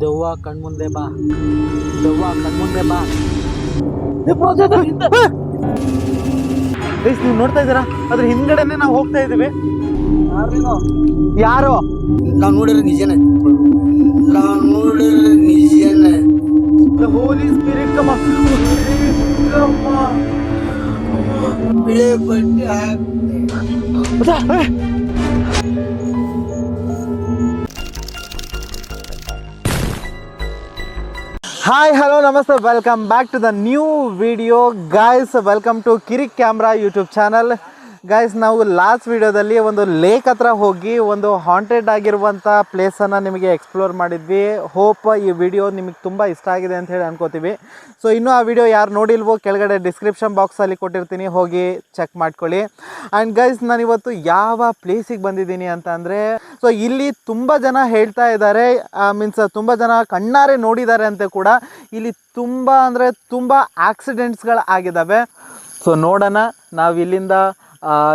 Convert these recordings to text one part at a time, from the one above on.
ದೆವ್ವ ಕಣ್ಮುಂದೆ ಬಾ. ದೆವ್ವ ಕಣ್ಮುಂದೆ ಬಾ. ಗೈಸ್ ನೀವು ನೋಡ್ತಾ ಇದ್ದೀರಾ? ಅದ್ರ ಹಿಂದ್ಗಡೆನೆ ನಾವು ಹೋಗ್ತಾ ಇದೀವಿ ಯಾರು ನಾವು ನೋಡಿದ್ರೆ ನಿಜನೇ. ನಾವು ನೋಡಿದ್ರೆ ನಿಜನೇ. ಹೋಲಿ ಸ್ಪಿರಿಟ್ ಕಮ ಬಿಳೆ ಬಟ್ಟೆ hi hello namaste welcome back to the new video guys welcome to Kirik camera YouTube channel Guys ನಾವು ಲಾಸ್ಟ್ ವಿಡಿಯೋದಲ್ಲಿ ಒಂದು ಲೇಕ್ ಹತ್ರ ಹೋಗಿ ಒಂದು ಹಾಂಟೆಡ್ ಆಗಿರುವಂಥ ಪ್ಲೇಸನ್ನು ನಿಮಗೆ ಎಕ್ಸ್ಪ್ಲೋರ್ ಮಾಡಿದ್ವಿ. ಹೋಪ್ ಈ ವಿಡಿಯೋ ನಿಮಗೆ ತುಂಬ ಇಷ್ಟ ಆಗಿದೆ ಅಂತ ಹೇಳಿ ಅನ್ಕೋತೀವಿ. ಸೊ ಇನ್ನೂ ಆ ವಿಡಿಯೋ ಯಾರು ನೋಡಿಲ್ವೋ ಕೆಳಗಡೆ ಡಿಸ್ಕ್ರಿಪ್ಷನ್ ಬಾಕ್ಸಲ್ಲಿ ಕೊಟ್ಟಿರ್ತೀನಿ. ಹೋಗಿ ಚೆಕ್ ಮಾಡ್ಕೊಳ್ಳಿ. ಆ್ಯಂಡ್ ಗೈಸ್ ನಾನು ಇವತ್ತು ಯಾವ ಪ್ಲೇಸಿಗೆ ಬಂದಿದ್ದೀನಿ ಅಂತ ಅಂದರೆ ಸೊ ಇಲ್ಲಿ ತುಂಬ ಜನ ಹೇಳ್ತಾ ಇದ್ದಾರೆ. ಮೀನ್ಸ್ ತುಂಬ ಜನ ಕಣ್ಣಾರೆ ನೋಡಿದ್ದಾರೆ ಅಂತ ಕೂಡ ಇಲ್ಲಿ ತುಂಬ ಅಂದರೆ ತುಂಬ ಆಕ್ಸಿಡೆಂಟ್ಸ್ಗಳು ಆಗಿದ್ದಾವೆ ಸೊ ನೋಡೋಣ. ನಾವು ಇಲ್ಲಿಂದ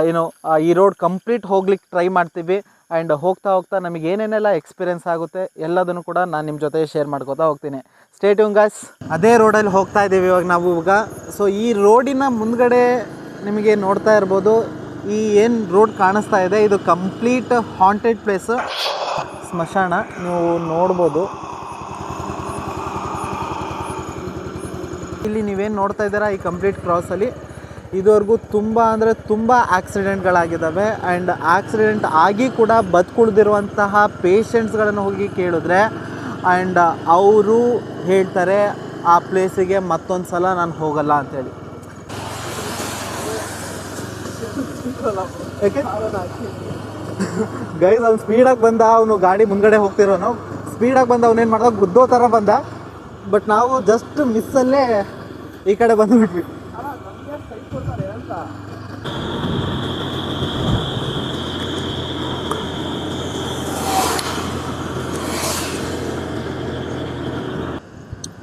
ಏನು ಈ ರೋಡ್ ಕಂಪ್ಲೀಟ್ ಹೋಗ್ಲಿಕ್ಕೆ ಟ್ರೈ ಮಾಡ್ತೀವಿ. ಆ್ಯಂಡ್ ಹೋಗ್ತಾ ಹೋಗ್ತಾ ನಮಗೆ ಏನೇನೆಲ್ಲ ಎಕ್ಸ್ಪೀರಿಯನ್ಸ್ ಆಗುತ್ತೆ ಎಲ್ಲದನ್ನು ಕೂಡ ನಾನು ನಿಮ್ಮ ಜೊತೆ ಶೇರ್ ಮಾಡ್ಕೋತಾ ಹೋಗ್ತೀನಿ. ಸ್ಟೇಟ್ಯೂನ್ ಗಾಯ್ಸ್ ಅದೇ ರೋಡಲ್ಲಿ ಹೋಗ್ತಾ ಇದ್ದೀವಿ ಇವಾಗ ನಾವು ಇವಾಗ ಸೊ ಈ ರೋಡಿನ ಮುಂದ್ಗಡೆ ನಿಮಗೆ ನೋಡ್ತಾ ಇರ್ಬೋದು. ಈ ಏನು ರೋಡ್ ಕಾಣಿಸ್ತಾ ಇದೆ, ಇದು ಕಂಪ್ಲೀಟ್ ಹಾಂಟೆಡ್ ಪ್ಲೇಸ್ ಸ್ಮಶಾನ. ನೀವು ನೋಡ್ಬೋದು. ಇಲ್ಲಿ ನೀವೇನು ನೋಡ್ತಾ ಇದ್ದೀರಾ, ಈ ಕಂಪ್ಲೀಟ್ ಕ್ರಾಸಲ್ಲಿ ಇದುವರೆಗೂ ತುಂಬ ಅಂದರೆ ತುಂಬ ಆಕ್ಸಿಡೆಂಟ್ಗಳಾಗಿದ್ದಾವೆ. ಆ್ಯಂಡ್ ಆಕ್ಸಿಡೆಂಟ್ ಆಗಿ ಕೂಡ ಬದುಕುಳಿದಿರುವಂತಹ ಪೇಷಂಟ್ಸ್ಗಳನ್ನು ಹೋಗಿ ಕೇಳಿದ್ರೆ ಆ್ಯಂಡ್ ಅವರು ಹೇಳ್ತಾರೆ, ಆ ಪ್ಲೇಸಿಗೆ ಮತ್ತೊಂದು ಸಲ ನಾನು ಹೋಗಲ್ಲ ಅಂತೇಳಿ. ಗೈಸ್ ಅವ್ನು ಸ್ಪೀಡಾಗಿ ಬಂದ, ಅವನು ಗಾಡಿ ಮುಂದ್ಗಡೆ ಹೋಗ್ತಿರೋನು ಸ್ಪೀಡಾಗಿ ಬಂದ ಅವನೇನು ಮಾಡ್ದ? ಗುದ್ದೋ ಥರ ಬಂದ. ಬಟ್ ನಾವು ಜಸ್ಟ್ ಮಿಸ್ಸಲ್ಲೇ ಈ ಕಡೆ ಬಂದುಬಿಟ್ವಿ.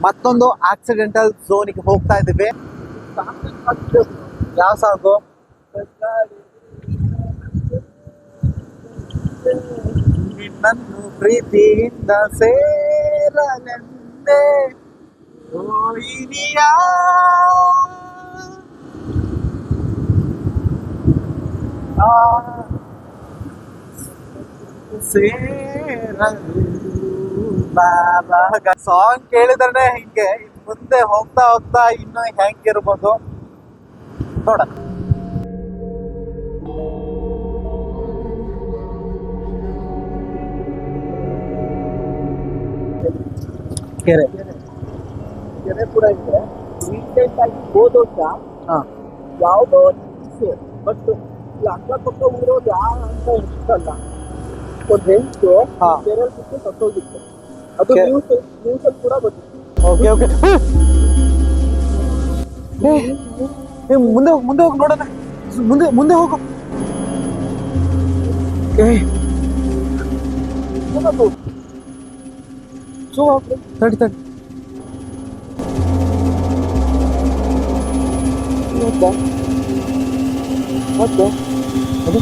ಮತ್ತೊಂದು ಆಕ್ಸಿಡೆಂಟಲ್ ಝೋನಿಗೆ ಹೋಗ್ತಾ ಇದ್ದೀವಿ. ಯಾವ ಸಾಗು ನಿನ್ನನ್ನು ಪ್ರೀತಿಯಿಂದ ಸೇರಲೆಂದೇ ಓಯಿನಿಯ ಸಾಂಗ್ ಕೇಳಿದ್ರೆ ಹಿಂಗೆ ಮುಂದೆ ಹೋಗ್ತಾ ಹೋಗ್ತಾ ಇನ್ನು ಹೆಂಗಿರ್ಬೋದು. ನೋಡ ಕೆರೆ. ಕೆರೆ ಕೂಡ ಇದೆ. ರೀಸೆಂಟ್ ಆಗಿ ಹೋದ ವರ್ಷ ಹಾ. ಯಾವುದೋ ಬಟ್ ಇಲ್ಲಿ ಅಕ್ಕಪಕ್ಕ ಊರೋದು ಯಾವ ಅಂತ ಇಷ್ಟಲ್ಲ ಒಂದು ಹೆಂಚು ಹಾ. ಕೆರೆ ಬಿಟ್ಟು ಸತ್ತೋಗಿತ್ತು. ಅದು ಕೆ- ನ್ಯೂಸ್ ನ್ಯೂಸ್ ಅಲ್ಲಿ ಕೂಡ ಬಂದಿತ್ತು ಓಕೆ ಓಕೆ ಏ ಮುಂದೆ ಹೋಗಿ ಮುಂದೆ ಹೋಗಿ ನೋಡೋಣ ಮುಂದೆ ಮುಂದೆ ಹೋಗು ಏ ಏನದು ಸೊ ತಡಿ ತಡಿ ಮತ್ತೆ ಮತ್ತೆ ಅದು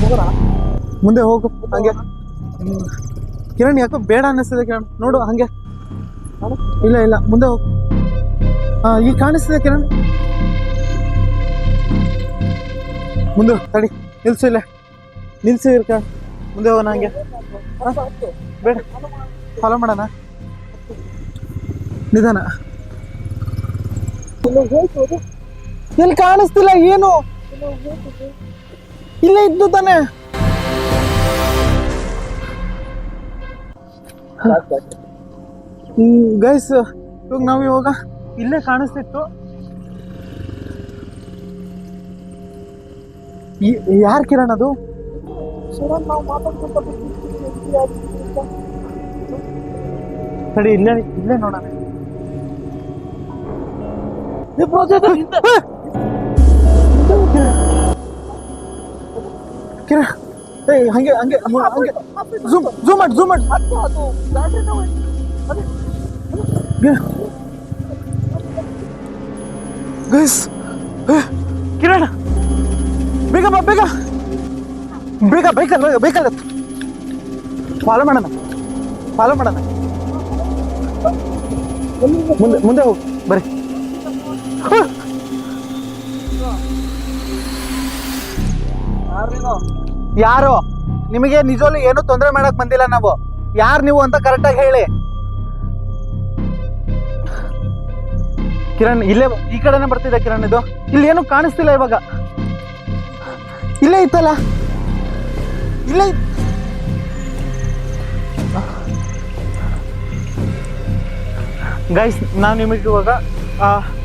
ಹೋಗೋಣ ಮುಂದೆ ಹೋಗು ಹಂಗೆ ಹ್ಮ್. ಕಿರಣ್ ಯಾಕೋ ಬೇಡ ಅನ್ನಿಸ್ತಿದೆ ಕಿರಣ್. ನೋಡು, ಹಂಗೆ. ಇಲ್ಲ ಇಲ್ಲ, ಮುಂದೆ ಹೋಗು. ಹಾಂ ಈಗ ಕಾಣಿಸ್ತಿದೆ ಕಿರಣ್? ಮುಂದೆ ತಡಿ. ನಿಲ್ಸು ಇಲ್ಲ. ನಿಲ್ಸು ಇರ್ಕ ಮುಂದೆ ಹೋಗೋಣ ಹಂಗೆ? ಬೇಡ. ಫಾಲೋ ಮಾಡೋಣ. ನಿಧಾನ. ಎಲ್ಲಿ ಕಾಣಿಸ್ತಿಲ್ಲ ಏನು? ಇಲ್ಲೇ ಇದ್ದು ತಾನೆ. ಗೈಸ್ ಇವಾಗ ನಾವು ಇವಾಗ ಇಲ್ಲೇ ಕಾಣಿಸ್ತಿತ್ತು ಯಾರು ಕಿರಣ್ ಅದು ಸರಿ ಇಲ್ಲೇ ಇಲ್ಲೇ ನೋಡೋಣ ಕಿರಣ್ ಏಯ್ ಹಂಗೆ ಹಂಗೆ ಮು- ಹಂಗೆ ಝೂಮ್ ಝೂಮ್ ಮಾಡಿ ಝೂಮ್ ಮಾಡಿ ಅದು ಅದು ಬ್ಯಾಟ್ರಿ ನಾವು ಅದೇ ಗೈಸ್ ಕಿರಣ್ ಬೇಗ ಬಾ ಬೇಗ ಬೇಗ ಬೇಕಲ್ಲ ಬೇಕಲ್ಲ ಫಾಲೋ ಮಾಡೋಣ ಫಾಲೋ ಮಾಡೋಣ ಮುಂದೆ ಮುಂದೆ ಹೋಗಿ ಬರ್ರಿ ಯಾರು ಯಾರು, ನಿಮಗೆ ನಿಜವಲ್ಲೂ ಏನು ತೊಂದರೆ ಮಾಡಕ್ ಬಂದಿಲ್ಲ ನಾವು. ಯಾರು ನೀವು ಅಂತ ಕರೆಕ್ಟಾಗಿ ಹೇಳಿ. ಕಿರಣ್, ಇಲ್ಲೇ ಈ ಕಡೆನೆ ಬರ್ತಿದೆ ಕಿರಣ್ ಇದು. ಇಲ್ಲಿ ಏನು ಕಾಣಿಸ್ತಿಲ್ಲ ಇವಾಗ. ಇಲ್ಲೇ ಇತ್ತಲ್ಲ? ಇಲ್ಲೇ ಗೈಸ್ ನಾವು ನಿಮಗೆ ಇವಾಗ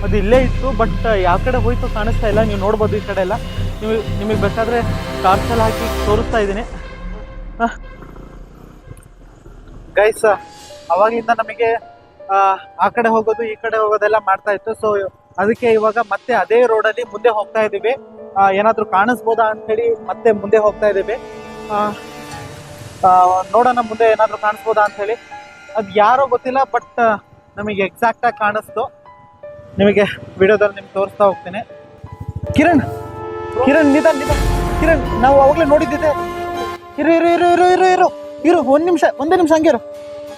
ಅದು ಇಲ್ಲೇ ಇತ್ತು ಬಟ್ ಯಾವ ಕಡೆ ಹೋಯ್ತು ಕಾಣಿಸ್ತಾ ಇಲ್ಲ. ನೀವು ನೋಡ್ಬೋದು ಈ ಕಡೆ ಎಲ್ಲ. ನೀವು ನಿಮಗೆ ಬೇಕಾದರೆ ಟಾರ್ಚಲ್ಲಿ ಹಾಕಿ ತೋರಿಸ್ತಾ ಇದ್ದೀನಿ. ಗೈಸ್ ಅವಾಗಿಂದ ನಮಗೆ ಆ, ಕಡೆ ಹೋಗೋದು ಈ ಕಡೆ ಹೋಗೋದೆಲ್ಲ ಮಾಡ್ತಾ ಇತ್ತು. ಸೊ ಅದಕ್ಕೆ ಇವಾಗ ಮತ್ತೆ ಅದೇ ರೋಡಲ್ಲಿ ಮುಂದೆ ಹೋಗ್ತಾ ಇದ್ದೀವಿ. ಏನಾದರೂ ಕಾಣಿಸ್ಬೋದಾ ಅಂತೇಳಿ ಮತ್ತೆ ಮುಂದೆ ಹೋಗ್ತಾ ಇದ್ದೀವಿ. ನೋಡೋಣ ಮುಂದೆ ಏನಾದರೂ ಕಾಣಿಸ್ಬೋದಾ ಅಂತೇಳಿ. ಅದು ಯಾರೋ ಗೊತ್ತಿಲ್ಲ ಬಟ್ ನಮಗೆ ಎಕ್ಸಾಕ್ಟಾಗಿ ಕಾಣಿಸ್ತು. ನಿಮಗೆ ವಿಡಿಯೋದಲ್ಲಿ ನಿಮ್ಗೆ ತೋರಿಸ್ತಾ ಹೋಗ್ತೀನಿ. ಕಿರಣ್! ಕಿರಣ್, ನಿಧಾನ್ ನಿಧಾನ್. ಕಿರಣ್, ನಾವು ಅವಾಗಲೇ ನೋಡಿದ್ದೆ ಇರು ಇರು ಇರು ಇರು ಇರು ಇರು. ಇರು, ಒಂದು ನಿಮಿಷ, ಒಂದೇ ನಿಮಿಷ ಹಂಗೆ ಇರು.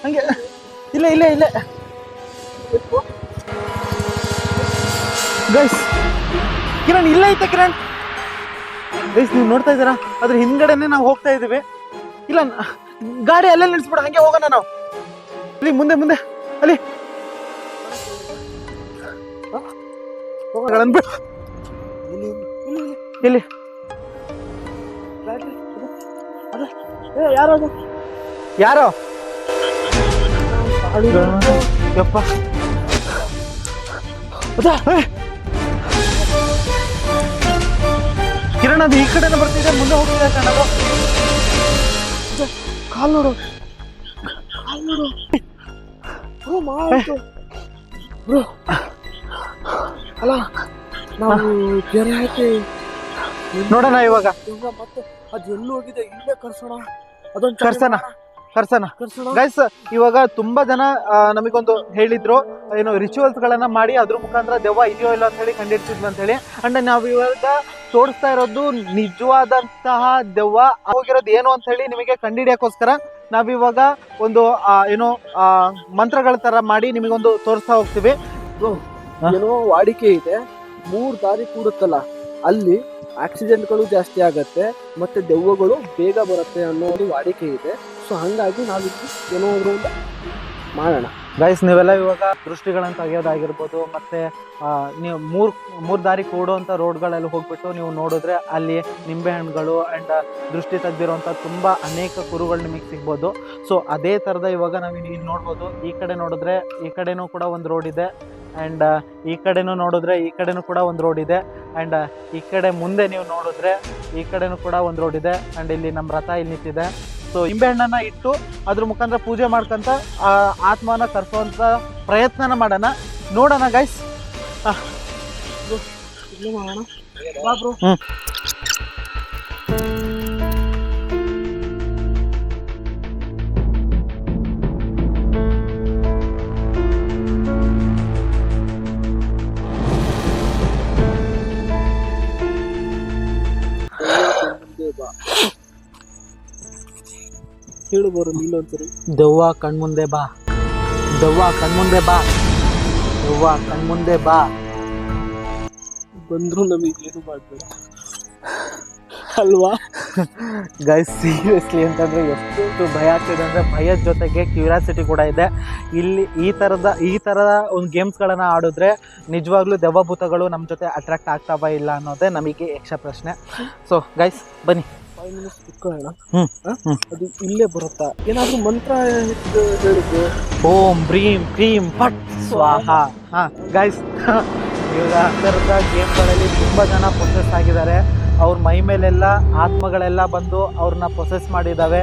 ಹಂಗೆ. ಇಲ್ಲೇ ಇಲ್ಲೇ ಇಲ್ಲೇ. ಗೈಸ್ ಕಿರಣ್, ಇಲ್ಲ ಐತೆ ಕಿರಣ್. ಗೈಸ್ ನೀವು ನೋಡ್ತಾ ಇದ್ದೀರಾ? ಅದ್ರ ಹಿಂದ್ಗಡೆನೆ ನಾವು ಹೋಗ್ತಾ ಇದ್ದೀವಿ. ಇಲ್ಲ, ಗಾಡಿ ಅಲ್ಲೇ ನಿಲ್ಸ್ಬಿಡ, ಹಂಗೆ ಹೋಗೋಣ ನಾವು. ಅಲ್ಲಿ, ಮುಂದೆ ಮುಂದೆ. ಅಲ್ಲಿ. ಹೋಗೋಣ ಎಲ್ಲಿ ಯಾರು? ಯಾರೋ ಯಪ್ಪ. ಕಿರಣ್ ಅದು ಈ ಕಡೆನೇ ಬರ್ತಿದೆ ಮುಂದೆ ಹೋಗ್ತಿದೆ ಕಣದು ಕಾಲ್ ನೋಡು. ಬ್ರೋ ಮಾತು ಬ್ರೋ. ಅಲ್ಲ ನಾವು ಕೆರೆ ಹಾಕಿ ನೋಡೋಣ ಇವಾಗ. ಇವಾಗ ಮತ್ತೆ ಅದು ಎಲ್ಲಿ ಹೋಗಿದೆ? ಇಲ್ಲೇ ಕರ್ಸೋಣ. ಅದೊಂದು ಕರ್ಸೋಣ ಕರ್ಸೋಣ. ಕರ್ಸೋಣ. ಗೈಸ್ ಇವಾಗ ತುಂಬಾ ಜನ ನಮಗೊಂದು ಹೇಳಿದ್ರು. ಏನು ರಿಚುವಲ್ಸ್ ಗಳನ್ನ ಮಾಡಿ ಅದ್ರ ಮುಖಾಂತರ ದೆವ್ವ ಇದೆಯೋ ಇಲ್ಲ ಅಂತ ಹೇಳಿ ಕಂಡಿಡ್ತಿದ್ವಿ ಅಂತ ಹೇಳಿ. ಅಂಡ್ ನಾವು ಇವಾಗ ತೋರಿಸ್ತಾ ಇರೋದು ನಿಜವಾದಂತಹ ದೆವ್ವ ಹೋಗಿರೋದು ಏನು ಅಂತ ಹೇಳಿ ನಿಮಗೆ ಕಂಡಿಡಿಯಕ್ಕೋಸ್ಕರ ನಾವಿವಾಗ ಒಂದು ಏನೋ ಮಂತ್ರಗಳ ತರ ಮಾಡಿ ನಿಮಗೊಂದು ತೋರಿಸ್ತಾ ಹೋಗ್ತೀವಿ? ಏನೋ ವಾಡಿಕೆ ಇದೆ. ಮೂರು ದಾರಿ ಕೂಡುತ್ತಲ್ಲ. ಅಲ್ಲಿ ಆಕ್ಸಿಡೆಂಟ್ಗಳು ಜಾಸ್ತಿ ಆಗುತ್ತೆ, ಮತ್ತೆ ದೆವ್ವಗಳು ಬೇಗ ಬರುತ್ತೆ ಅನ್ನೋ ಒಂದು ವಾಡಿಕೆ ಇದೆ. ಸೊ ಹಂಗಾಗಿ ನಾವು ಏನೋ ಒಂದು ಮಾಡೋಣ. ಗೈಸ್ ನೀವೆಲ್ಲ ಇವಾಗ ದೃಷ್ಟಿಗಳನ್ನ ತೆಗೆಯೋದಾಗಿರ್ಬೋದು, ಮತ್ತೆ ನೀವು ಮೂರ್ ಮೂರ್ ದಾರಿ ಕೂಡುವಂಥ ರೋಡ್ಗಳಲ್ಲಿ ಹೋಗ್ಬಿಟ್ಟು ನೀವು ನೋಡಿದ್ರೆ ಅಲ್ಲಿ ನಿಂಬೆ ಹಣ್ಣುಗಳು ಆ್ಯಂಡ್ ದೃಷ್ಟಿ ತೆಗ್ದಿರುವಂಥ ತುಂಬ ಅನೇಕ ಕುರುಗಳು ನಿಮಗೆ ಸಿಗ್ಬೋದು. ಸೊ ಅದೇ ಥರದ ಇವಾಗ ನಾವು ಇಲ್ಲಿ ನೋಡ್ಬೋದು. ಈ ಕಡೆ ನೋಡಿದ್ರೆ, ಈ ಕಡೆನೂ ಕೂಡ ಒಂದು ರೋಡ್ ಇದೆ. ಆ್ಯಂಡ್ ಈ ಕಡೆನೂ ನೋಡಿದ್ರೆ ಈ ಕಡೆನೂ ಕೂಡ ಒಂದು ರೋಡ್ ಇದೆ. ಆ್ಯಂಡ್ ಈ ಕಡೆ ಮುಂದೆ ನೀವು ನೋಡಿದ್ರೆ ಈ ಕಡೆನೂ ಕೂಡ ಒಂದು ರೋಡ್ ಇದೆ. ಆ್ಯಂಡ್ ಇಲ್ಲಿ ನಮ್ಮ ರಥ ಇಲ್ಲಿ ನಿಂತಿದೆ. ಸೊ ನಿಂಬೆಹಣ್ಣನ್ನ ಇಟ್ಟು ಅದ್ರ ಮುಖಾಂತರ ಪೂಜೆ ಮಾಡ್ಕೊಂತ ಆ ಆತ್ಮನ ಕರ್ಸೋವಂಥ ಪ್ರಯತ್ನನ ಮಾಡೋಣ. ನೋಡೋಣ ಗೈಸ್ ಇಲ್ಲೇ ಬರೋ ನೀನೊಂದ್ಸರಿ ದೆವ್ವ ಕಣ್ಮುಂದೆ ಬಾ. ದೆವ್ವ ಕಣ್ಮುಂದೆ ಬಾ. ದೆವ್ವ ಕಣ್ಮುಂದೆ ಬಾ. ಬಂದ್ರು ನಮಗೆ ಏನು ಮಾಡ್ಬೇಕು? ಅಲ್ವಾ? ಗೈಸ್ ಸೀರಿಯಸ್ಲಿ ಅಂತಂದರೆ ಎಷ್ಟು ಭಯ ಆಗ್ತಿದೆ ಅಂದರೆ ಭಯದ ಜೊತೆಗೆ ಕ್ಯೂರಿಯಾಸಿಟಿ ಕೂಡ ಇದೆ. ಇಲ್ಲಿ ಈ ಥರದ ಈ ಥರದ ಒಂದು ಗೇಮ್ಸ್ಗಳನ್ನು ಆಡಿದ್ರೆ ನಿಜವಾಗ್ಲೂ ದೆವ್ವಭೂತಗಳು ನಮ್ಮ ಜೊತೆ ಅಟ್ರಾಕ್ಟ್ ಆಗ್ತಾವ ಇಲ್ಲ ಅನ್ನೋದೇ ನಮಗೆ ಯಕ್ಷ ಪ್ರಶ್ನೆ. ಸೊ ಗೈಸ್ ಬನ್ನಿ. ಫೈವ್ ಮಿನಿಟ್ಸ್ ಕುತ್ಕೊಳ್ಳೋಣ ಅದು ಇಲ್ಲೇ ಬರುತ್ತಾ? ಏನಾದ್ರೂ ಮಂತ್ರ ಹೇಳಿದ್ದು ಓಂ ಬ್ರೀಂ ಕ್ರೀಂ ಪಟ್ ಸ್ವಾಹ. ಹಾಂ ಗೈಸ್ ಇವಾಗ ಆ ಥರದ ಗೇಮ್ಗಳಲ್ಲಿ ತುಂಬ ಜನ ಪ್ರೊಸೆಸ್ ಆಗಿದ್ದಾರೆ. ಅವ್ರ ಮೈ ಮೇಲೆಲ್ಲ ಆತ್ಮಗಳೆಲ್ಲ ಬಂದು ಅವ್ರನ್ನ ಪ್ರೊಸೆಸ್ ಮಾಡಿದ್ದಾವೆ.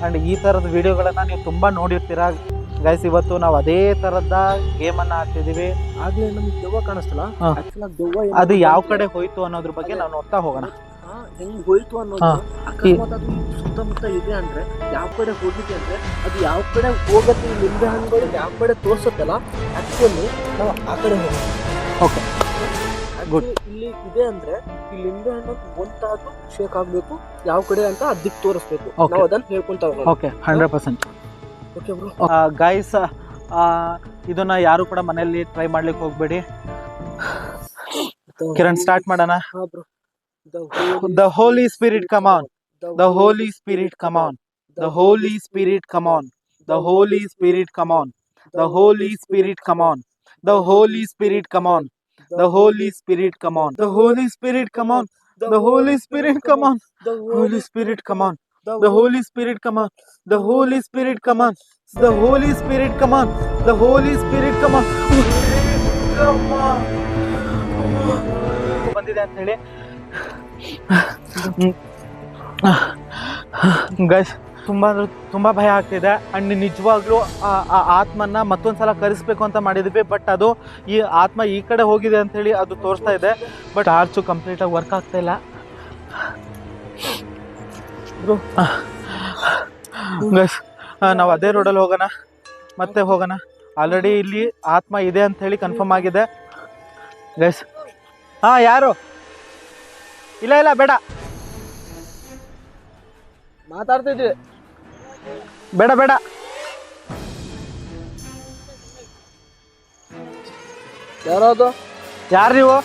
ಆ್ಯಂಡ್ ಈ ಥರದ ವಿಡಿಯೋಗಳನ್ನು ನೀವು ತುಂಬ ನೋಡಿರ್ತೀರ. ಗೈಸ್ ಇವತ್ತು ನಾವು ಅದೇ ಥರದ ಗೇಮನ್ನು ಆಡ್ತಿದ್ದೀವಿ. ಆಗ್ಲೇ ನಮ್ಗೆ ದೆವ್ವ ಕಾಣಿಸ್ತಲ್ಲ? ಅದು ಯಾವ ಕಡೆ ಹೋಯ್ತು ಅನ್ನೋದ್ರ ಬಗ್ಗೆ ನಾವು ನೋಡ್ತಾ ಹೋಗೋಣ. ಹೆಂಗ್ ಹೋಯ್ತು ಅನ್ನೋದು. ಅಕಸ್ಮಾತ್ ಅದು ಸುತ್ತಮುತ್ತ ಇದೆ ಅಂದ್ರೆ ಯಾವ ಕಡೆ ಹೋಗಿದೆ ಅಂದ್ರೆ ಅದು ಯಾವ ಕಡೆ ಹೋಗತ್ತೆ ನಿಂಬೆ ಹಣ್ಣುಗಳು ಯಾವ ಕಡೆ ತೋರ್ಸತ್ತಲ್ಲ ಆಕ್ಚುಲಿ ನಾವು ಆ ಕಡೆ ಹೋಗೋಣ. Okay Good. ಇಲ್ಲಿ ಇದೆ ಅಂದ್ರೆ ಈ ಲಿಂಬೆ ಹಣ್ಣು ಒಂದಾದ್ರೂ ಶೇಕ್ ಆಗ್ಬೇಕು ಯಾವ ಕಡೆ ಅಂತ ಅದಕ್ಕೆ ತೋರಿಸ್ಬೇಕು. ನಾವು ಅದನ್ನ ಹೇಳ್ಕೊಂತ ಹೋಗೋಣ. Okay hundred percent okay bro guys ಇದನ್ನ ಯಾರು ಕೂಡ ಮನೆಯಲ್ಲಿ ಟ್ರೈ ಮಾಡ್ಲಿಕ್ಕೆ ಹೋಗ್ಬೇಡಿ. ಕಿರಣ್ ಸ್ಟಾರ್ಟ್ ಮಾಡೋಣ. ಹಾ bro The Holy Spirit come on the Holy Spirit come on the Holy Spirit come on the Holy Spirit come on the Holy Spirit come on the Holy Spirit come on the Holy Spirit come on the Holy Spirit come on the Holy Spirit come on Holy Spirit come on The Holy Spirit come on. The Holy Spirit come on. The Holy Spirit come on. The Holy Spirit come on. Come on. ಬಂದಿದೆ ಅಂತ ಹೇಳಿ guys ತುಂಬ ಅಂದ್ರೆ ತುಂಬಾ ಭಯ ಆಗ್ತಿದೆ. And ನಿಜವಾಗ್ಲೂ ಆ- ಆತ್ಮನ್ನ ಮತ್ತೊಂದ್ಸಲ ಕರೆಸ್ಬೇಕು ಅಂತ ಮಾಡಿದ್ವಿ. ಬಟ್ ಅದು ಈ ಆತ್ಮ ಈ ಕಡೆ ಹೋಗಿದೆ ಅಂತ ಹೇಳಿ ಅದು ತೋರಿಸ್ತಾ ಇದೆ. ಬಟ್ ಆರ್ಚು ಕಂಪ್ಲೀಟ್ ಆಗಿ ವರ್ಕ್ ಆಗ್ತಾ ಇಲ್ಲ. ಗೈಸ್ ನಾವು ಅದೇ ರೋಡಲ್ಲಿ ಹೋಗೋಣ. ಮತ್ತೆ ಹೋಗೋಣ. ಆಲ್ರೆಡಿ ಇಲ್ಲಿ ಆತ್ಮ ಇದೆ ಅಂತ ಹೇಳಿ ಕನ್ಫರ್ಮ್ ಆಗಿದೆ. ಗೈಸ್ ಹಾಂ ಯಾರು? ಇಲ್ಲ ಇಲ್ಲ ಬೇಡ. ಮಾತಾಡ್ತಿದ್ವಿ. ಬೇಡ ಬೇಡ. ಯಾರೋದು ಯಾರು ನೀವು?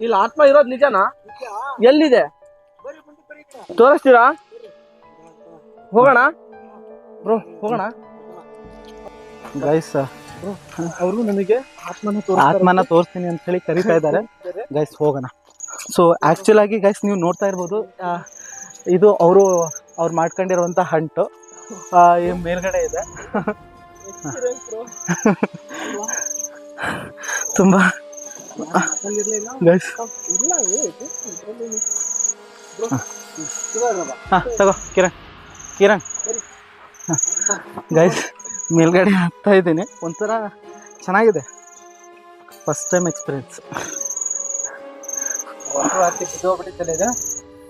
ಇಲ್ಲ ಆತ್ಮ ಇರೋದು ನಿಜನಾ? ಎಲ್ಲಿದೆ? ತೋರಿಸ್ತೀರಾ? ಹೋಗೋಣ. ಬ್ರೋ ಹೋಗೋಣ. ಗೈಸ್ ಅವರು ನಮಗೆ ಆತ್ಮನ ಆತ್ಮನ ತೋರಿಸ್ತೀನಿ ಅಂತ ಹೇಳಿ ಕರಿತಾ ಇದ್ದಾರೆ. ಗೈಸ್ ಹೋಗೋಣ. ಸೊ ಆ್ಯಕ್ಚುಲ್ ಆಗಿ ಗೈಸ್ ನೀವು ನೋಡ್ತಾ ಇರ್ಬೋದು ಇದು ಅವರು ಅವ್ರು ಮಾಡ್ಕೊಂಡಿರುವಂಥ ಹಂಟು ಮೇಲ್ಗಡೆ ಇದೆ. ತುಂಬ. ಗೈಸ್ ಹಾಂ. ತಗೋ ಕಿರಣ್. ಕಿರಣ್. ಗೈಸ್ ಮೇಲ್ಗಡೆ ಹಾಕ್ತಾ ಇದ್ದೀನಿ. ಒಂಥರ ಚೆನ್ನಾಗಿದೆ. ಫಸ್ಟ್ ಟೈಮ್ ಎಕ್ಸ್ಪೀರಿಯನ್ಸ್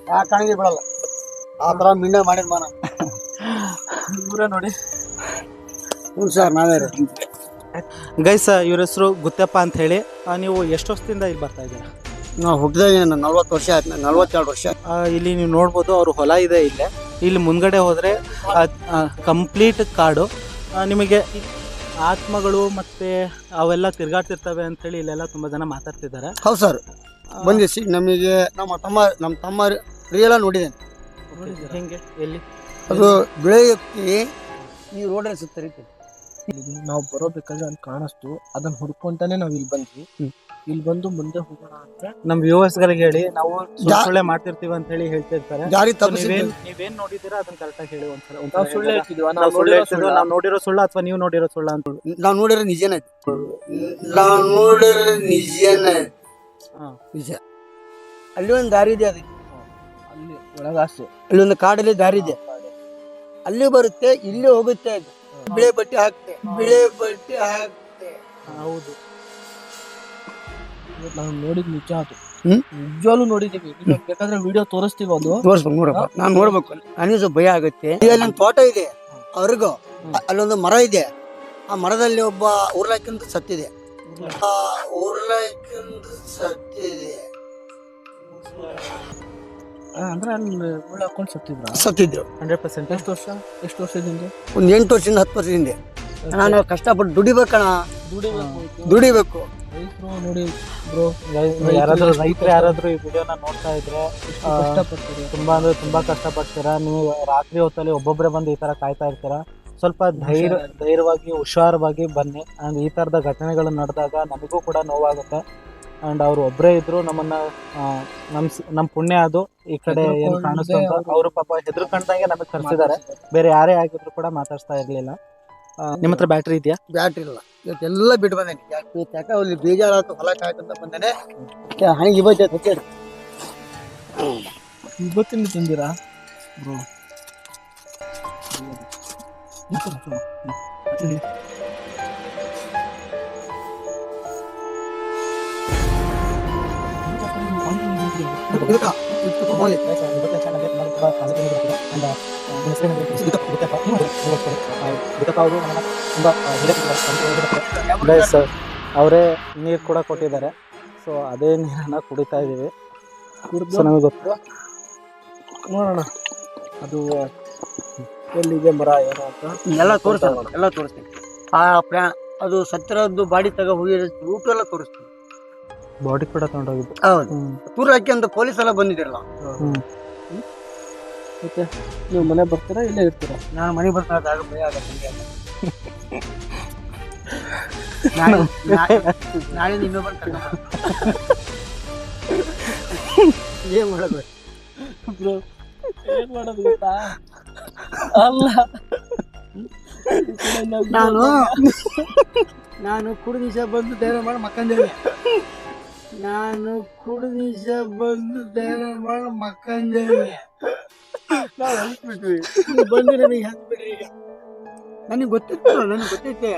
ಯಾಕೆ ಬಿಡಲ್ಲ ಆ ಥರ ಮಿಂಡ ಮಾಡಿದ ಮಾನ ಇವರೇ ನೋಡಿ ಹ್ಞೂ ಸರ್ ನಾವೇ ಗೈಸ್ ಇವ್ರ ಹೆಸರು ಗುತ್ತಪ್ಪ ಅಂತ ಹೇಳಿ. ನೀವು ಎಷ್ಟು ವರ್ಷದಿಂದ ಇಲ್ಲಿ ಬರ್ತಾ ಇದ್ದೀರಾ? ನಾವು ಹುಟ್ಟಿದಾಗ ನಲ್ವತ್ತು ವರ್ಷ ಆಯ್ತು ನಲ್ವತ್ತೆರಡು ವರ್ಷ ಇಲ್ಲಿ ನೀವು ನೋಡ್ಬೋದು ಅವ್ರ ಹೊಲ ಇದೆ ಇಲ್ಲೇ. ಇಲ್ಲಿ ಮುಂದ್ಗಡೆ ಹೋದರೆ ಕಂಪ್ಲೀಟ್ ಕಾಡು. ನಿಮಗೆ ಆತ್ಮಗಳು ಮತ್ತೆ ಅವೆಲ್ಲ ತಿರ್ಗಾಡ್ತಿರ್ತವೆ ಅಂತೇಳಿ ಇಲ್ಲೆಲ್ಲ ತುಂಬ ಜನ ಮಾತಾಡ್ತಿದ್ದಾರೆ. ಹೌದು ಸರ್. ಬಂದಿ ಸಿ ನಮಗೆ ನಮ್ಮ ತಮ್ಮ ನಮ್ಮ ತಮ್ಮ ರಿಯಲ ನೋಡಿದ್ದೇನೆ ಹೆಂಗೆ? ಎಲ್ಲಿ? ಅದು ಬೆಳೆಯುತ್ತಿ ಎತ್ತಿ ಈ ರೋಡಲ್ಲಿ ಸುತ್ತರಿತೀವಿ ನಾವು ಬರೋಬೇಕಾದ್ರೆ ಅಲ್ಲಿ ಕಾಣಿಸ್ತು. ಅದನ್ನ ಹುಡ್ಕೊಂತಾನೆ ನಾವು ಇಲ್ಲಿ ಬಂದ್ವಿ. ಇಲ್ಲಿ ಬಂದು ಮುಂದೆ ಹೋಗೋಣ ಅಂತ. ನಮ್ಮ ವ್ಯೂವರ್ಸ್ಗಳಿಗೆ ಹೇಳಿ ನಾವು ಸುಳ್ಳು ಮಾಡ್ತಿರ್ತೀವಿ ಅಂತ ಹೇಳಿ ಹೇಳ್ತಿರ್ತಾರೆ ತಪ್ಪಿಸಿ ನೀವೇನ್ ನೀವೇನ್ ನೋಡಿದ್ದೀರಾ? ಅದನ್ನ ಕರೆಕ್ಟಾಗಿ ಹೇಳಿ ಒಂದ್ಸಲ ನಾವು ಸುಳ್ಳು? ಹೇಳ್ತಿದ್ವಿ ನಾವು ನಾವು ಸುಳ್ಳು ಹೇಳ್ತಿದ್ವಿ ನಾವು ನೋಡಿರೋ ಸುಳ್ಳ ಅಥವಾ ನೀವು ನೋಡಿರೋ ಸುಳ್ಳ ಅಂತ ನಾವು ನೋಡಿರೋ ನಿಜನೇ. ನಾವು ನೋಡಿರೋ ನಿಜನೇ. ಹಾ. ನಿಜ. ಅಲ್ಲಿ ಒಂದು ದಾರಿ ಇದೆ ಅದಕ್ಕೆ ಅಲ್ಲಿ ಅಲ್ಲಿ ಒಂದು ಕಾಡಲ್ಲಿ ದಾರಿ ಇದೆ. ಅಲ್ಲಿ ಬರುತ್ತೆ ಇಲ್ಲಿ ಹೋಗುತ್ತೆ. ಅದು ಬಿಳೆ ಬಟ್ಟೆ ಹಾಕ್ತೆ. ಬಿಳೆ ಬಟ್ಟೆ ಹಾಕ್ತೆ. ಹೌದು. ನಾವು ನೋಡಿದ್ ನಿಜ ಅದು? ನಿಜವಾಗ್ಲೂ ನೋಡಿದೀವಿ. ಬೇಕಾದ್ರೆ ವಿಡಿಯೋ ತೋರಿಸ್ತೀವಿ ಅದು. ತೋರಿಸ್ಬೇಕು ನೋಡಪ್ಪ. ನಾನು ನೋಡ್ಬೇಕು. ನನಗೆ ಸ್ವಲ್ಪ ಭಯ ಆಗುತ್ತೆ. ಇಲ್ಲಿ ಒಂದು ತೋಟ ಇದೆ. ಅವ್ರಿಗೂ. ಅಲ್ಲೊಂದು ಮರ ಇದೆ. ಆ ಮರದಲ್ಲಿ ಒಬ್ಬ ಉರ್ಲಾಕಿಂತ ಸತ್ತಿದೆ. ಆ ಉರ್ಲಾಕಿಂತ ಸತ್ತಿದೆ. ಅಂದ್ರೆ ಅಲ್ಲಿ ಉಳ್ಳಾಕೊಂಡು ಸತ್ತಿದ್ರು? ಸತ್ತಿದ್ರ. Hundred percent. ಎಷ್ಟು ವರ್ಷ? ಎಷ್ಟು ವರ್ಷದಿಂದ? ಒಂದು ಎಂಟು ವರ್ಷದಿಂದ ಹತ್ತು ವರ್ಷದ ಹಿಂದೆ ನಾನು ಕಷ್ಟಪಟ್ಟು ದುಡಿಬೇಕಣ ದುಡಿಬೇಕು. ದುಡಿಬೇಕು ರೈತರು ನೋಡಿ ಬ್ರೋ ಯಾರಾದ್ರೂ ರೈತರು ಯಾರಾದ್ರೂ ಈ ವಿಡಿಯೋನ ನೋಡ್ತಾ ಇದ್ರೆ ತುಂಬಾ ಅಂದ್ರೆ ತುಂಬಾ ಕಷ್ಟಪಡ್ತೀರಾ? ನೀವು ರಾತ್ರಿ ಹೊತ್ತಲ್ಲಿ ಒಬ್ಬೊಬ್ಬರೇ ಬಂದು ಈ ತರ ಕಾಯ್ತಾ ಇರ್ತೀರಾ? ಸ್ವಲ್ಪ ಧೈರ್ಯ ಧೈರ್ಯವಾಗಿ ಹುಷಾರವಾಗಿ ಬನ್ನಿ. ಅಂಡ್ ಈ ತರದ ಘಟನೆಗಳು ನಡೆದಾಗ ನಮಗೂ ಕೂಡ ನೋವಾಗುತ್ತೆ. ಅಂಡ್ ಅವ್ರು ಒಬ್ಬರೇ ಇದ್ರು ನಮ್ಮನ್ನ ನಮ್ಮ ನಮ್ ನಮ್ ಪುಣ್ಯ ಅದು. ಈ ಕಡೆ ಏನು ಕಾಣಿಸ್ತು ಅಂತ ಅವರು ಪಾಪ ಹೆದರ್ಕೊಂಡಂಗೆ ನಮಗೆ ಕರ್ಸಿದ್ದಾರೆ ಬೇರೆ ಯಾರೇ ಆಗಿದ್ರು ಕೂಡ ಮಾತಾಡ್ತಾ ಇರ್ಲಿಲ್ಲ. ನಿಮ್ಮ ಹತ್ರ ಬ್ಯಾಟ್ರಿ ಇದೆಯಾ? ಬ್ಯಾಟ್ರಿ ಇಲ್ಲ. ಇವತ್ತೆಲ್ಲ ಬಿಟ್ಟು ಬಂದೇನೆ. ಯಾಕೆ ಯಾಕೆ ಅಲ್ಲಿ ಬೇಜಾರಾಯ್ತು ಹೊಲ ಕಾಯ್ಕೊಂತ ಬಂದೇನೆ. ಹಣಿಗೆ ಇವತ್ತೇ ಗೊತ್ತೇ ಇವತ್ತಿಂದ ತಿಂದಿರಾ? ಬ್ರೋ ಅವರೇ ನೀರು ಕೂಡ ಕೊಟ್ಟಿದ್ದಾರೆ. ಸೊ ಅದೇ ನೀರನ್ನು ಕುಡಿತಾ ಇದ್ದೀವಿ. ಕುಡಿದು ನಮಗೆ ಗೊತ್ತು. ನೋಡೋಣ. ಅದು ಎಲ್ಲಿದೆ ಮರ ಏನೋ ಅಂತ. ಎಲ್ಲ ತೋರಿಸ್ತೀನಿ ಎಲ್ಲ ತೋರಿಸ್ತೀನಿ. ಆ ಪ್ರಾ ಅದು ಸತ್ತಿರದ್ದು ಬಾಡಿ ತಗೋ ಹೋಗಿ ರೂಟ್ ಎಲ್ಲ ತೋರಿಸ್ತೀನಿ. ಬಾಡಿ ಕೂಡ ತಗೊಂಡೋಗಿದ್ದು. ಹೌದು. ಟೂರ್ ಹಾಕಿ ಅಂತ ಪೊಲೀಸ್ ಎಲ್ಲ ಬಂದಿದ್ದಿರಲ್ಲ ಹ್ಞೂ ಮತ್ತೆ ನೀವು ಮನೆ ಬರ್ತೀರಾ ಇಲ್ಲೇ ಇರ್ತೀರಾ? ನಾನು ಮನೆ ಬರ್ತಾ ಆಗ ಭಯ ಆಗತ್ತೆ. ನಾಳೆ ನಾಳೆ- ಕರ್ಕೊಂಡ್ ಏನ್ ಮಾಡೋದು? ಬ್ರೋ ಏನ್ ಮಾಡೋದು ಗೊತ್ತಾ? ಅಲ್ಲ. ನಾನು ನಾನು ಕುಡಿದ ಬಂದು ಧೈರ್ಯ ಮಾಡಿ ಮಕ್ಕಂದೇವಿ. ನಾನು ಕುಡಿದ ಬಂದು ಧೈರ್ಯ ಮಾಡಿ ಮಕ್ಕಂದೇನೆ ಬಂದು ನನಗೆ ಹಾಕ್ಬಿಡ್ರಿ ಈಗ? ನನಗೆ ಗೊತ್ತಿತ್ತು ನನಗೆ ಗೊತ್ತೈತೆ.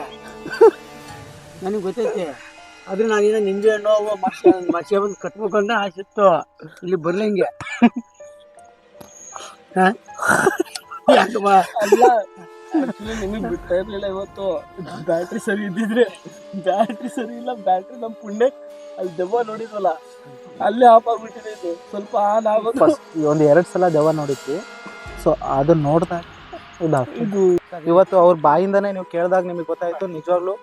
ನನಗೆ ಗೊತ್ತೈತೆ. ಆದ್ರೆ ನಾನೇನೋ ನಿಂಬೆ ಹಣ್ಣು ಅವು ಮರ್ಷ ಬಂದು ಕಟ್ಬೇಕು ಅಂತ ಆಸೆ ಇತ್ತು. ಇಲ್ಲಿ ಬರ್ಲಂಗೆ. ನಿಮಗೆ ಬಿಡ್ತಾ ಇರ್ಲಿಲ್ಲ ಇವತ್ತು. ಬ್ಯಾಟ್ರಿ ಸರಿ ಇದ್ದಿದ್ರೆ, ಬ್ಯಾಟ್ರಿ ಸರಿ ಇಲ್ಲ, ಬ್ಯಾಟ್ರಿ ನಮ್ಮ ಪುಣ್ಯ. ಅಲ್ಲಿ ದೆವ್ವ ನೋಡಿದ್ವಲ್ಲ. ಅಲ್ಲೇ ಆಫ್ ಆಗ್ಬಿಟ್ಟಿದೆ ಇದು. ಸ್ವಲ್ಪ ಆನ್ ಆಗೋದು. ಫಸ್ಟ್ ಒಂದು ಎರಡು ಸಲ ದೆವ್ವ ನೋಡಿದ್ವಿ. ಸೊ ಅದು ನೋಡಿದಾಗ ಇಲ್ಲ ಇದು ಇವತ್ತು ಅವ್ರ ಬಾಯಿಂದನೇ ನೀವು ಕೇಳಿದಾಗ ನಿಮಗೆ ಗೊತ್ತಾಯ್ತು ನಿಜವಾಗ್ಲೂ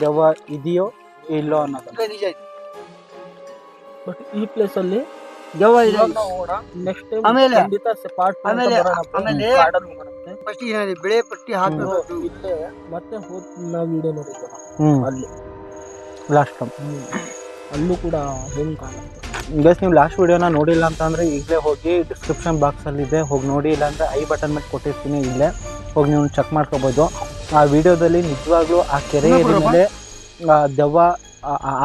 ದೆವ್ವ ಇದೆಯೋ ಇಲ್ಲೋ ಅನ್ನೋದು. ನಿಜ. ಬಟ್ ಈ ಪ್ಲೇಸ್ ಅಲ್ಲಿ ದೆವ್ವ ಇದೆ. ನೆಕ್ಸ್ಟ್ ಟೈಮ್ ಆಮೇಲೆ- ಖಂಡಿತ ಪಾರ್ಟ್ ಆಮೇಲೆ- ಆಮೇಲೆ- ಫಸ್ಟ್ ಏನಾಗಿದೆ ಬೆಳೆ ಪಟ್ಟಿ ಇಲ್ಲೇ ಮತ್ತೆ ಹೋದ್ ನಾವು ವಿಡಿಯೋ ನೋಡಿದ್ವಿ ಹ್ಞೂ ಅಲ್ಲಿ. ಲಾಸ್ಟ್ ಟೈಮ್ ಅಲ್ಲೂ ಕೂಡ ಹೆಂಗ್ ಕಾಣುತ್ತೆ. ಗೈಸ್ ನೀವು ಲಾಸ್ಟ್ ವೀಡಿಯೋನ ನೋಡಿಲ್ಲ ಅಂತಂದರೆ ಈಗಲೇ ಹೋಗಿ ಡಿಸ್ಕ್ರಿಪ್ಷನ್ ಬಾಕ್ಸಲ್ಲಿದೆ ಹೋಗಿ ನೋಡಿ ಇಲ್ಲಾಂದರೆ ಐ ಬಟನ್ ಮೇಲೆ ಕೊಟ್ಟಿರ್ತೀನಿ ಇಲ್ಲೇ. ಹೋಗಿ ನೀವು ಚೆಕ್ ಮಾಡ್ಕೋಬೋದು. ಆ ವಿಡಿಯೋದಲ್ಲಿ ನಿಜವಾಗ್ಲೂ ಆ ಕೆರೆ ಮೇಲೆ ದೆವ್ವ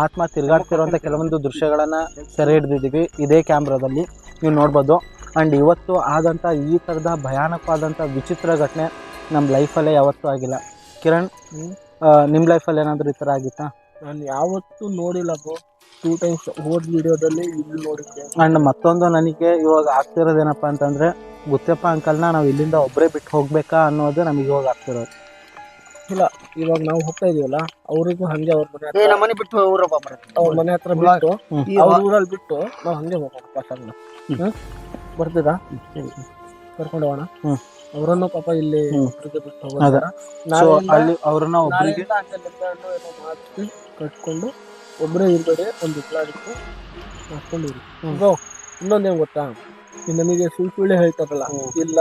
ಆತ್ಮ ತಿರುಗಾಡ್ತಿರುವಂಥ ಕೆಲವೊಂದು ದೃಶ್ಯಗಳನ್ನು ಸೆರೆ ಹಿಡಿದಿದ್ದೀವಿ ಇದೇ ಕ್ಯಾಮ್ರಾದಲ್ಲಿ ನೀವು ನೋಡ್ಬೋದು. ಆ್ಯಂಡ್ ಇವತ್ತು ಆದಂಥ ಈ ಥರದ ಭಯಾನಕವಾದಂಥ ವಿಚಿತ್ರ ಘಟನೆ ನಮ್ಮ ಲೈಫಲ್ಲೇ ಯಾವತ್ತೂ ಆಗಿಲ್ಲ. ಕಿರಣ್ ಹ್ಮ್. ನಿಮ್ಮ ಲೈಫಲ್ಲಿ ಏನಾದರೂ ಈ ಥರ ಆಗಿತ್ತಾ? ನಾನು ಯಾವತ್ತೂ ನೋಡಿಲ್ಲ ಬ್ರೋ ಟೂ ಟೈಮ್ಸ್ ಹೋದ ವಿಡಿಯೋದಲ್ಲಿ ಇಲ್ಲಿ ನೋಡಿದ್ದೆ. ಆ್ಯಂಡ್ ಮತ್ತೊಂದು ನನಗೆ ಇವಾಗ ಆಗ್ತಿರೋದೇನಪ್ಪ ಅಂತಂದರೆ ಗುತ್ತಪ್ಪ ಅಂಕಲ್ನ ನಾವು ಇಲ್ಲಿಂದ ಒಬ್ಬರೇ ಬಿಟ್ಟು ಹೋಗ್ಬೇಕಾ ಅನ್ನೋದು ನಮಗೆ ಇವಾಗ ಆಗ್ತಿರೋದು. ಇಲ್ಲ ಇವಾಗ ನಾವು ಹೋಗ್ತಾ ಇದೀವಲ್ಲ ಅವ್ರಿಗೂ ಹಂಗೆ ಅವ್ರ ಮನೆ ಏ ಹತ್ರ ನಮ್ಮ ಮನೆ ಬಿಟ್ಟು ಊರಪ್ಪ ಬರುತ್ತೆ ಅವ್ರ ಮನೆ ಹತ್ರ ಬಿಟ್ಟು ಹ್ಮ್. ಈ ಅವ್ರ ಊರಲ್ಲಿ ಬಿಟ್ಟು ನಾವು ಹಂಗೆ ಹೋಗೋಣ ಪಸಂಗ ಬರ್ತಿದಾ ಕರ್ಕೊಂಡು ಹೋಗೋಣ. ಹ್ಮ್. ಅವರನ್ನು ಪಾಪ ಇಲ್ಲಿ ಹ್ಮ್. ಒಬ್ರಿಗೆ ಬಿಟ್ಟು ಅದೇ. ಹೋಗೋಣ ಅಲ್ಲಿ ಅವ್ರನ್ನ ಒಬ್ಬರಿಗೆ ನಾಳೆಯಿಂದ ಏನೋ ಕಟ್ಕೊಂಡು ಒಬ್ಬರೇ ಇರಬೇಡಿ ಒಂದು ಇಟ್ಲಾಡಿಟ್ಟು ಮಾಡ್ಕೊಂಡಿರಿ. ಬ್ರೋ ಇನ್ನೊಂದೇನು ಗೊತ್ತಾ? ಈ ನನಗೆ ಸುಳ್ಳು ಸುಳ್ಳೆ ಹೇಳ್ತಾರಲ್ಲ ಇಲ್ಲ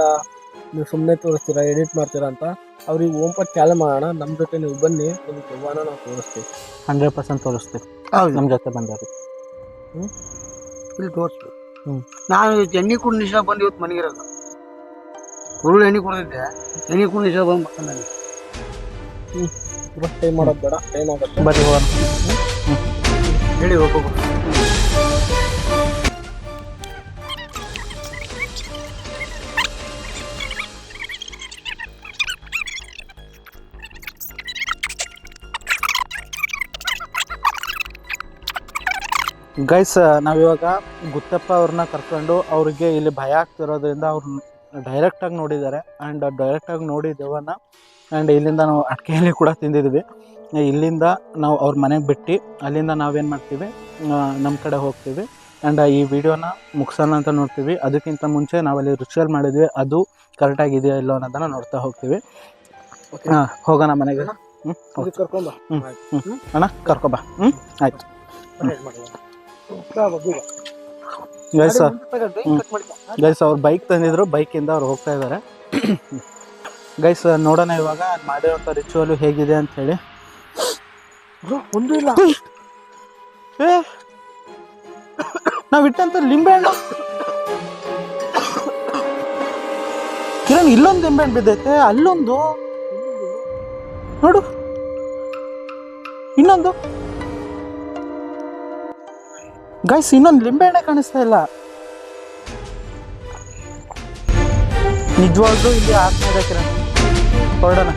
ನೀವು ಸುಮ್ಮನೆ ತೋರಿಸ್ತೀರಾ ಎಡಿಟ್ ಮಾಡ್ತೀರಾ ಅಂತ ಅವ್ರಿಗೆ ಓಂಪಟ್ ಚಾಲೆ ಮಾಡೋಣ ನಮ್ಮ ಜೊತೆ ನೀವು ಬನ್ನಿ ನಿಮ್ಗೆ ದೆವ್ವನ ನಾವು ತೋರಿಸ್ತೀವಿ. ಹಂಡ್ರೆಡ್ ಪರ್ಸೆಂಟ್ ತೋರಿಸ್ತೀವಿ. ಹೌದು. ನಮ್ಮ ಜೊತೆ ಬಂದವರು. ಇಲ್ಲಿ ತೋರಿಸ್ತೀವಿ. ಹ್ಞೂ ನಾನು ಎಣ್ಣೆ ಕುಡಿದ ನಿಶಾ ಬಂದು ಇವತ್ತು ಮನೆಗಿರಲ್ಲ ಉರುಳು ಎಣ್ಣೆ ಕುಡಿದಿದ್ದೆ. ಎಣ್ಣೆ ಕುಡಿದ ನಿಶಾ ಬಂದು ಹ್ಞೂ ಇವತ್ತು ಟೈಮ್ ಮಾಡೋದು ಬೇಡ ಟೈಮ್ ಆಗುತ್ತೆ. ಹೋಗೋಣ. ಹೇಳಿ ಹೋಗ್ಬೇಕು ಗೈಸ್ ನಾವಿವಾಗ ಗುತ್ತಪ್ಪ ಅವ್ರನ್ನ ಕರ್ಕೊಂಡು ಅವ್ರಿಗೆ ಇಲ್ಲಿ ಭಯ ಆಗ್ತಿರೋದ್ರಿಂದ ಅವ್ರು ಡೈರೆಕ್ಟಾಗಿ ನೋಡಿದ್ದಾರೆ. ಆ್ಯಂಡ್ ಡೈರೆಕ್ಟಾಗಿ ನೋಡಿ ದೆವ್ವನ ಆ್ಯಂಡ್ ಇಲ್ಲಿಂದ ನಾವು ಅಟ್ಕೆಯಲ್ಲಿ ಕೂಡ ತಿಂದಿದ್ವಿ. ಇಲ್ಲಿಂದ ನಾವು ಅವ್ರ ಮನೆಗೆ ಬಿಟ್ಟು ಅಲ್ಲಿಂದ ನಾವೇನು ಮಾಡ್ತೀವಿ ನಮ್ಮ ಕಡೆ ಹೋಗ್ತೀವಿ. ಆ್ಯಂಡ್ ಈ ವಿಡಿಯೋನ ಮುಗಿಸೋಣ ಅಂತ ನೋಡ್ತೀವಿ. ಅದಕ್ಕಿಂತ ಮುಂಚೆ ನಾವಲ್ಲಿ ರಿಚುವಲ್ ಮಾಡಿದ್ವಿ. ಅದು ಕರೆಕ್ಟಾಗಿದೆಯಾ ಇಲ್ಲೋ ಅನ್ನೋದನ್ನು ನೋಡ್ತಾ ಹೋಗ್ತೀವಿ. ಹಾಂ ಹೋಗೋಣ ಮನೆಗೆ. ಹ್ಞೂ ಕರ್ಕೊಂಬ ಹ್ಮ್. ಹ್ಞೂ ಅಣ್ಣ ಕರ್ಕೊಬಾ ಹ್ಞೂ ಆಯ್ತು. ಗೈಸ್. ಗೈಸ್ ಅವ್ರು ಬೈಕ್ ತಂದಿದ್ರು. ಬೈಕಿಂದ ಅವ್ರು ಹೋಗ್ತಾ ಇದ್ದಾರೆ ಗೈಸ್ ನೋಡೋಣ ಇವಾಗ ಮಾಡಿರೋ ಮಾಡಿರೋಂಥ ರಿಚುವಲು ಹೇಗಿದೆ ಅಂತ ಹೇಳಿ. ಒಂದು ಇಲ್ಲ. ಏ! ನಾವು ಇಟ್ಟಂತ ಲಿಂಬೆ ಹಣ್ಣು. ಕಿರಣ್ ಇಲ್ಲೊಂದು ಲಿಂಬೆ ಹಣ್ಣು ಬಿದ್ದೈತೆ ಅಲ್ಲೊಂದು. ನೋಡು. ಇನ್ನೊಂದು. ಗೈಸ್ ಇನ್ನೊಂದು ಲಿಂಬೆ ಹಣ್ಣೆ ಕಾಣಿಸ್ತಾ ಇಲ್ಲ. ನಿಜವಾಗ್ಲೂ ಇಲ್ಲಿ ಆಗ್ತಾ ಇದೆ ಕಿರಣ್. ಹೊರಡೋಣ